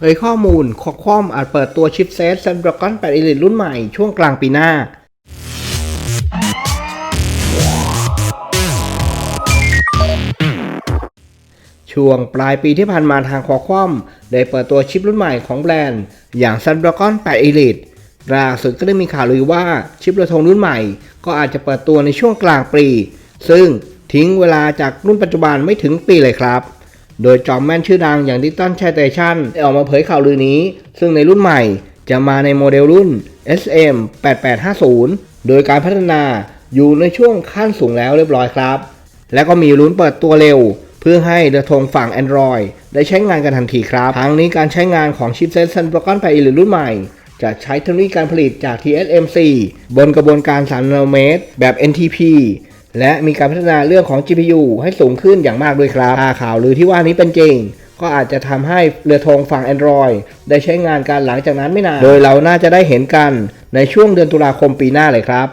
เผยข้อมูลคอคอมอาจเปิดตัวชิปเซต Snapdragon 8 Elite รุ่นใหม่ช่วงกลางปีหน้า ช่วงปลายปีที่ผ่านมาทางคอคอมได้เปิดตัวชิปรุ่นใหม่ของแบรนด์ อย่าง Snapdragon 8 Elite ล่าสุดก็ได้มีข่าวลือว่าชิประทงรุ่นใหม่ ก็อาจจะเปิดตัวในช่วงกลางปี ซึ่งทิ้งเวลาจากรุ่นปัจจุบันไม่ถึงปีเลยครับ โดยจอมแม่นชื่อดังอย่างดิจิตอลแชร์เตชันได้ออกมาเผยข่าวลือนี้ ซึ่งในรุ่นใหม่จะมาในโมเดลรุ่น SM 8850 โดยการพัฒนาอยู่ในช่วงขั้นสูงแล้วเรียบร้อยครับ และก็มีลุ้นเปิดตัวเร็ว เพื่อให้เรือธงฝั่ง Android ได้ใช้งานกันทันทีครับทั้งนี้การใช้งานของชิปเซ็ต Snapdragon 8 Elite รุ่นใหม่ จะใช้เทคโนโลยีการผลิตจาก TSMC บนกระบวนการ3นาโนเมตรแบบ NTP และมีการพัฒนาเรื่องของ GPU ให้สูงขึ้นอย่างมากด้วยครับถ้าข่าวหรือที่ว่านี้เป็นจริงก็อาจจะทำให้เรือธงฝั่ง Android ได้ใช้งานกันหลังจากนั้นไม่นาน โดยเราน่าจะได้เห็นกันในช่วงเดือนตุลาคมปีหน้าเลยครับ